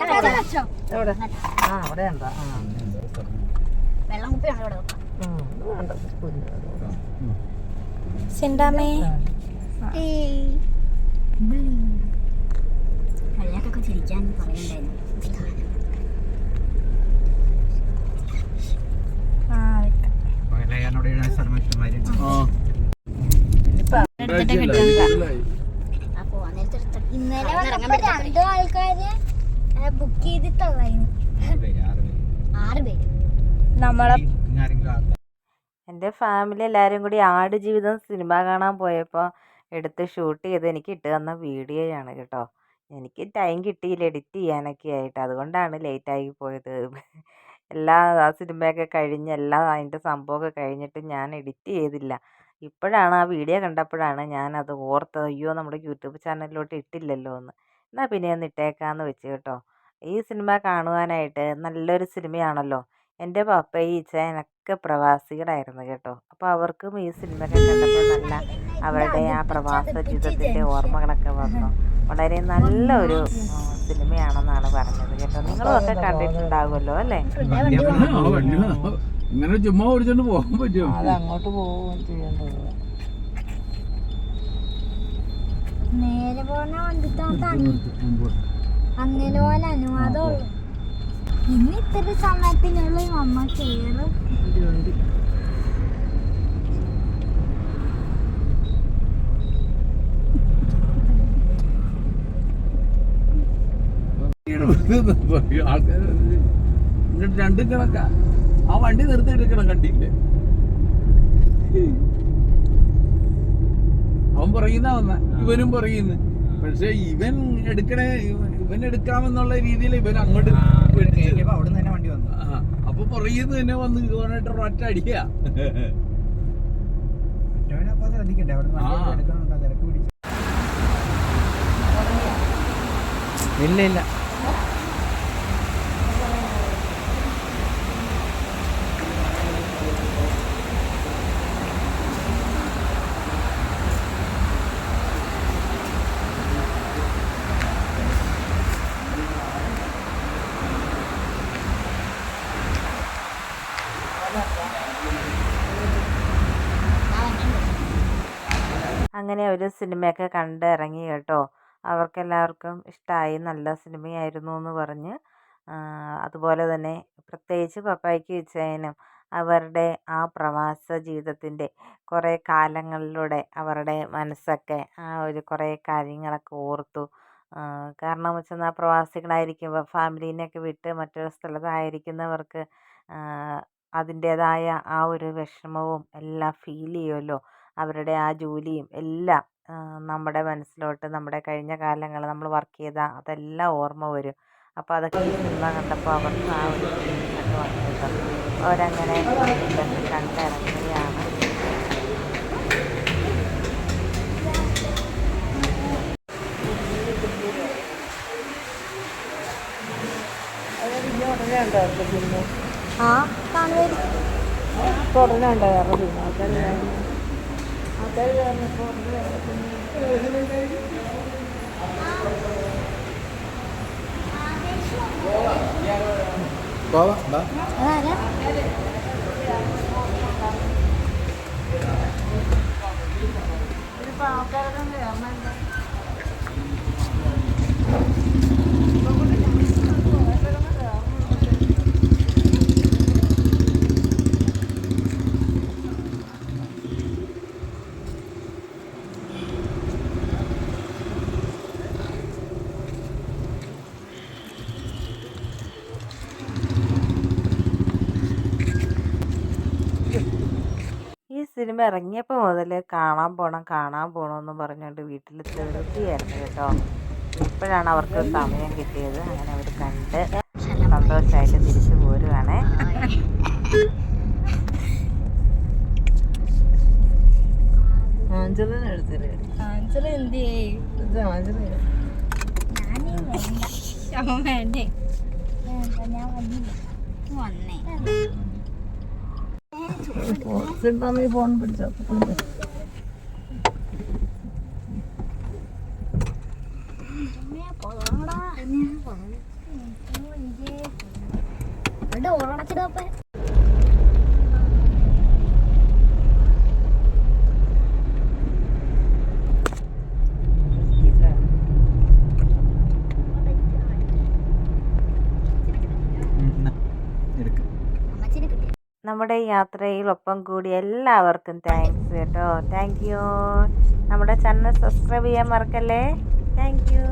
എവിടെ? ആ അവിടെ ഉണ്ടോ ആ വെള്ളം. കുപ്പിയാണ് ഇവിടെ സിണ്ടാമേ കളിയാക്കൊക്കെ ചിരിക്കാൻ എടുത്തിട്ട് ഇന്നലെ. രണ്ടു ആൾക്കാര് ബുക്ക് നമ്മളെ എന്റെ ഫാമിലി എല്ലാവരും കൂടി ആട് ജീവിതം സിനിമ കാണാൻ പോയപ്പോൾ എടുത്ത് ഷൂട്ട് ചെയ്ത് എനിക്ക് ഇട്ട് തന്ന വീഡിയോയാണ് കേട്ടോ. എനിക്ക് ടൈം കിട്ടിയില്ല എഡിറ്റ് ചെയ്യാനൊക്കെ ആയിട്ട്. അതുകൊണ്ടാണ് ലേറ്റായി പോയത്. എല്ലാ ആ സിനിമയൊക്കെ കഴിഞ്ഞ് എല്ലാം അതിന്റെ സംഭവമൊക്കെ കഴിഞ്ഞിട്ട് ഞാൻ എഡിറ്റ് ചെയ്തില്ല. ഇപ്പോഴാണ് ആ വീഡിയോ കണ്ടപ്പോഴാണ് ഞാൻ അത് ഓർത്തത്. അയ്യോ നമ്മുടെ യൂട്യൂബ് ചാനലിലോട്ട് ഇട്ടില്ലല്ലോ എന്ന് എന്നാൽ പിന്നെ ഒന്ന് ഇട്ടേക്കാന്ന് വെച്ച് കേട്ടോ. ഈ സിനിമ കാണുവാനായിട്ട് നല്ലൊരു സിനിമയാണല്ലോ. എന്റെ പപ്പയും ഇച്ചായനൊക്കെ പ്രവാസികളായിരുന്നു കേട്ടോ. അപ്പോൾ അവർക്കും ഈ സിനിമയൊക്കെ കണ്ടപ്പോൾ നല്ല അവരുടെ ആ പ്രവാസ ജീവിതത്തിന്റെ ഓർമ്മകളൊക്കെ വന്നു. വളരെ നല്ല ഒരു സിനിമയാണെന്നാണ് പറഞ്ഞത് കേട്ടോ. നിങ്ങളും ഒക്കെ കണ്ടിട്ടുണ്ടാകുമല്ലോ അല്ലേ? ഇങ്ങനെ ചുമ്മാ ഓടിച്ചോണ്ട് പോകാൻ പറ്റും അത് അങ്ങോട്ട് പോവുകയും ചെയ്യേണ്ടത് നേരെ പോണ വണ്ടിത്തോട്ടാണ് അങ്ങനെ പോലെ അനുവാദമുള്ളു. ഇന്ന് ഇത്ര സമയത്തിനുള്ളിൽ മമ്മ കേറും. ആൾക്കാർ എന്നിട്ട് രണ്ടും കിടക്ക. ആ വണ്ടി നിർത്തി എടുക്കണം കണ്ടില്ലേ? പറയുന്ന വന്ന. ഇവനും പറയുന്നു. പക്ഷെ ഇവൻ എടുക്കണേ ഇവൻ- എടുക്കാമെന്നുള്ള രീതിയിൽ ഇവൻ അങ്ങോട്ട് അവിടെ തന്നെ വണ്ടി വന്നു. അപ്പൊ പറയുന്നത് തന്നെ വന്ന് ഇവനായിട്ട് ഒറ്റ അടിയാ. ശ്രദ്ധിക്കട്ടെ അവിടെ ആ. എടുക്കണുണ്ടോ? തിരക്ക് പിടിച്ചു. ഇല്ല ഇല്ല. അങ്ങനെ ഒരു സിനിമയൊക്കെ കണ്ട് ഇറങ്ങി കേട്ടോ. അവർക്കെല്ലാവർക്കും ഇഷ്ടമായി നല്ല സിനിമയായിരുന്നു എന്ന് പറഞ്ഞ് അതുപോലെ തന്നെ പ്രത്യേകിച്ച് പപ്പായ്ക്ക് ഇച്ചയനും അവരുടെ ആ പ്രവാസ ജീവിതത്തിന്റെ കുറേ കാലങ്ങളിലൂടെ അവരുടെ മനസ്സൊക്കെ ആ ഒരു കുറേ കാര്യങ്ങളൊക്കെ ഓർത്തു. കാരണം വെച്ചാൽ ആ പ്രവാസികളായിരിക്കുമ്പോൾ ഫാമിലീനെയൊക്കെ വിട്ട് മറ്റൊരു സ്ഥലത്തായിരിക്കുന്നവർക്ക് അതിന്റേതായ ആ ഒരു വിഷമവും എല്ലാം ഫീൽ ചെയ്യുമല്ലോ. അവരുടെ ആ ജോലിയും എല്ലാം നമ്മുടെ മനസ്സിലോട്ട് നമ്മുടെ കഴിഞ്ഞ കാലങ്ങൾ നമ്മൾ വർക്ക് ചെയ്ത അതെല്ലാം ഓർമ്മ വരും. അപ്പോൾ അതൊക്കെ ഈ സിനിമ കണ്ടപ്പോൾ അവർക്ക് ആ ഒരു ഫീലിങ്ങൊക്കെ വന്നു കേട്ടോ. അവരങ്ങനെ ഇതൊക്കെ കണ്ടിറങ്ങുകയാണ്. ആ കാണുമായിരിക്കും. ഉടനെ ഉണ്ടോ അവരുടെ പിന്നെ ആൾക്കാർ ആൾക്കാർ കയറുന്നപ്പോൾ ഉടനെ പോവാം ബാ അതാരാ സിനിമ ഇറങ്ങിയപ്പോൾ മുതൽ കാണാൻ പോകണം കാണാൻ പോകണമെന്ന് പറഞ്ഞുകൊണ്ട് വീട്ടിൽ തീർച്ചയായിരുന്നു കേട്ടോ. ഇപ്പോഴാണ് അവർക്ക് സമയം കിട്ടിയത്. അങ്ങനെ അവർ കണ്ട് സന്തോഷമായിട്ട് തിരിച്ചു പോരുവാണേ. ആഞ്ചലിനെ എടുത്തില്ലേ? എന്ത് ചെയ്യും വേണ്ട ഞാൻ വന്നേ സിണ്ടാമി ഫോൺ പിടിച്ചോ. പോടാ അവരുടെ ഓളടച്ചിടപ്പേ എടുക്ക് അമ്മച്ചിനെ കിട്ടി നമ്മുടെ യാത്രയിൽ ഒപ്പം കൂടി എല്ലാവർക്കും താങ്ക്സ് കേട്ടോ. താങ്ക് യു നമ്മുടെ ചാനൽ സബ്സ്ക്രൈബ് ചെയ്യാൻ മറക്കല്ലേ? Thank you